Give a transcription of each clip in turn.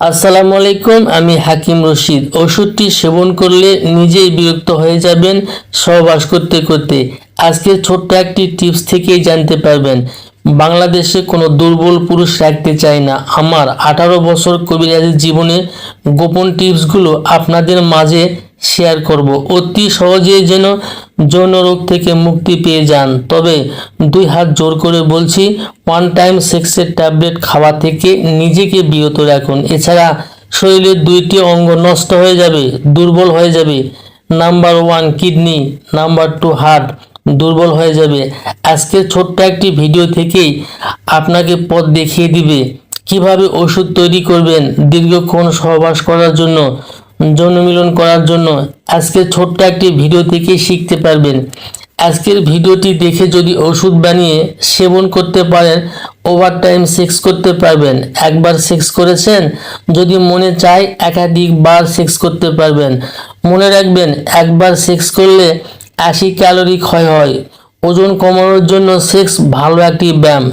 আসসালামু আলাইকুম, আমি হাকিম রশিদ। ওষুধটি সেবন করলে নিজেই বিরক্ত হয়ে যাবেন সহবাস করতে করতে। আজকে ছোট্ট একটি টিপস থেকেই জানতে পারবেন, বাংলাদেশে কোনো দুর্বল পুরুষ রাখতে চাই না। আমার আঠারো বছর কবিরাজের জীবনে গোপন টিপসগুলো আপনাদের মাঝে শেয়ার করব। অতি সহজেই যেন যৌন রোগ থেকে মুক্তি পেয়ে যান। তবে দুই হাত জোর করে বলছি ওয়ান টাইম সেক্সের ট্যাবলেট খাওয়া থেকে নিজেকে বিরত রাখুন। এছাড়া শরীরের দুইটি অঙ্গ নষ্ট হয়ে যাবে, দুর্বল হয়ে যাবে। Number one kidney number two heart দুর্বল হয়ে যাবে। আজকের ছোট্ট একটি ভিডিও থেকেই আপনাকে পথ দেখিয়ে দিবে, কীভাবে ওষুধ তৈরি করবেন, দীর্ঘক্ষণ সহবাস করার জন্য। যৌন মিলন করার জন্য আজকে ছোট্ট একটি ভিডিও থেকে শিখতে পারবেন। আজকের ভিডিওটি দেখে যদি ওষুধ বানিয়ে সেবন করতে পারেন ওভার টাইম সেক্স করতে পারবেন। একবার সেক্স করেছেন, যদি মনে চায় একাধিকবার সেক্স করতে পারবেন। মনে রাখবেন, একবার সেক্স করলে আশি ক্যালোরি ক্ষয় হয়। ওজন কমানোর জন্য সেক্স ভালো একটি ব্যায়াম।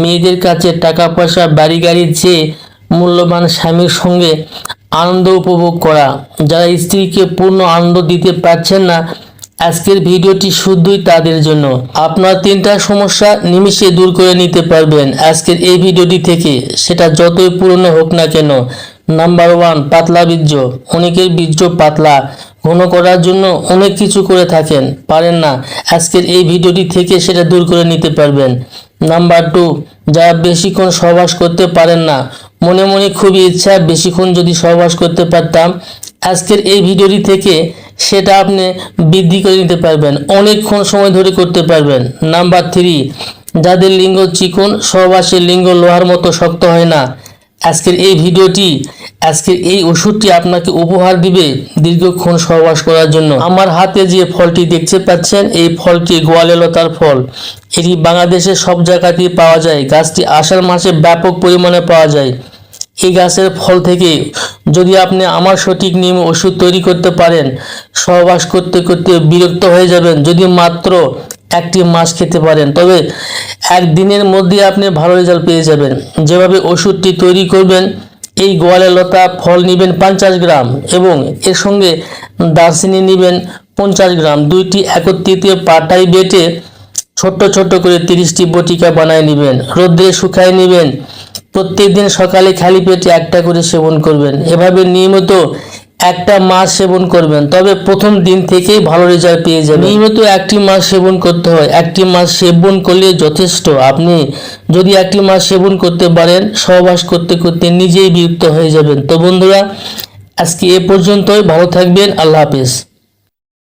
মেয়েদের কাছে টাকা পয়সা বাড়ি গাড়ির চেয়ে মূল্যবান স্বামীর সঙ্গে আনন্দ উপভোগ করা। যারা স্ত্রীকে পূর্ণ আনন্দ দিতে পারছেন না, আজকের ভিডিওটি শুধুই তাদের জন্য। আপনার তিনটা সমস্যা নিমিষে দূর করে নিতে পারবেন আজকের এই ভিডিওটি থেকে। সেটা যতই পুরনো হোক না কেন নাম্বার ওয়ান পাতলা বীর্য। অনেকের বীর্য পাতলা। ঘন করার জন্য অনেক কিছু করে থাকেন। পারেন না। আজকের এই ভিডিওটি থেকে সেটা দূর করে নিতে পারবেন। নাম্বার টু, যারা বেশিক্ষণ সহবাস করতে পারেন না, মনে মনে খুবই ইচ্ছা বেশিক্ষণ যদি সহবাস করতে পারতাম, আজকের এই ভিডিওটি থেকে সেটা আপনি বৃদ্ধি করে নিতে পারবেন, অনেকক্ষণ সময় ধরে করতে পারবেন। নাম্বার থ্রি, যাদের লিঙ্গ চিকন, সহবাসের লিঙ্গ লোহার মতো শক্ত হয় না। আজকের এই ভিডিওটি, আজকের এই ওষুধটি আপনাকে উপহার দিবে দীর্ঘক্ষণ সহবাস করার জন্য। আমার হাতে যে ফলটি দেখতে পাচ্ছেন, এই ফলটি গোয়ালেলতার ফল। এটি বাংলাদেশের সব জায়গাতেই পাওয়া যায়। গাছটি আষাঢ় মাসে ব্যাপক পরিমাণে পাওয়া যায়। এই গাছের ফল থেকে যদি আপনি আমার সঠিক নিয়মে ওষুধ তৈরি করতে পারেন, সহবাস করতে করতে বিরক্ত হয়ে যাবেন। যদি মাত্র একটি মাস খেতে পারেন। তবে একদিনের মধ্যে আপনি ভালো রেজাল্ট পেয়ে যাবেন। যেভাবে ওষুধটি তৈরি করবেন, এই গোয়ালে লতা ফল নেবেন পঞ্চাশ গ্রাম এবং এর সঙ্গে দারচিনি নেবেন পঞ্চাশ গ্রাম। দুইটি একত্রিত পাটাই বেটে ছোট্ট ছোট্ট করে তিরিশটি বটিকা বানায় নেবেন। রোদ্রে শুকায় নেবেন। প্রত্যেক দিন সকালে খালি পেটে একটা করে সেবন করবেন। এভাবে নিয়মিত একটা মাস সেবন করবেন, তবে প্রথম দিন থেকেই ভালো রেজাল্ট পেয়ে যাবেন। নিয়মিত একটি মাস সেবন করতে হয়। একটি মাস সেবন করলে যথেষ্ট। আপনি যদি একটি মাস সেবন করতে পারেন, সহবাস করতে করতে নিজেই বিরক্ত হয়ে যাবেন। তো বন্ধুরা, আজকে এ পর্যন্তই। ভালো থাকবেন। আল্লাহ হাফেজ।